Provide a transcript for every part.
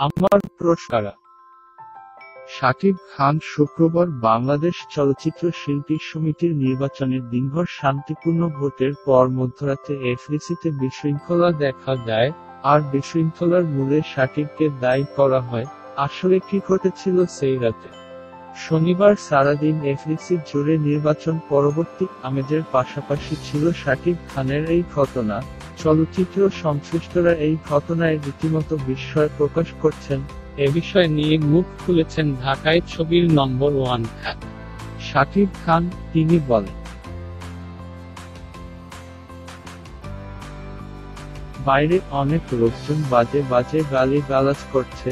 আমার পুরস্কারা। শাকিব খান শুক্রবার বাংলাদেশ চলচ্চিত্র শিল্পী সমিতির নির্বাচনের দিনভর শান্তিপূর্ণ ভোটের পর মধ্যরাতে এফডিসিতে বিশৃঙ্খলা দেখা যায় আর বিশৃঙ্খলার মূলে শাকিবকে দায়ী করা হয়। আসলে কি ঘটেছিল সেই রাতে? শনিবার সারাদিন এফডিসি জুড়ে নির্বাচন পরবর্তী আমেজের পাশাপাশি ছিল শাকিব খানের এই ঘটনা। চলচ্চিত্র সংশ্লিষ্টরা এই ঘটনায় রীতিমতো বিস্ময় প্রকাশ করছেন। এ বিষয় নিয়ে মুখ খুলেছেন ঢাকায় ছবির নম্বর ওয়ান খ্যাত। শাকিব খান, তিনি বলেন, বাইরে অনেক লোকজন বাজে বাজে গালি গালাজ করছে।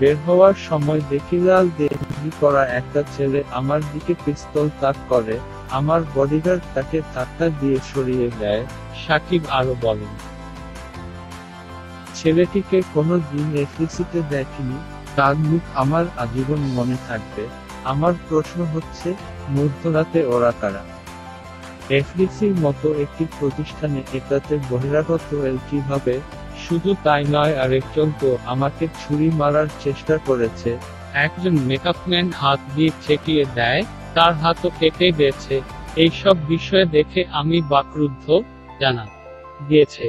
বের হওয়ার সময় দেখি লাল দেহি করা একটা ছেলে আমার দিকে পিস্তল তাক করে। আমার বডিগার্ড তাকে ধাক্কা দিয়ে সরিয়ে দেয়, সাকিব আরও বলেন। ছেলেটিকে কোনো দিন এফডিসিতে দেখিনি, তার মুখ আমার আজীবন মনে থাকবে। আমার প্রশ্ন হচ্ছে, মধ্যরাতে ওরা কারা? এফডিসির মতো একটি প্রতিষ্ঠানে এটাতে বহিরাগত এল কীভাবে? শুধু তাই নয়, আরেকজন তো আমাকে ছুরি মারার চেষ্টা করেছে। একজন মেকআপম্যান হাত দিয়ে ছেটিয়ে দেয় তার হাতও কেটে গেছে। এইসব বিষয়ে দেখে আমি বাকরুদ্ধ জানা গিয়েছে।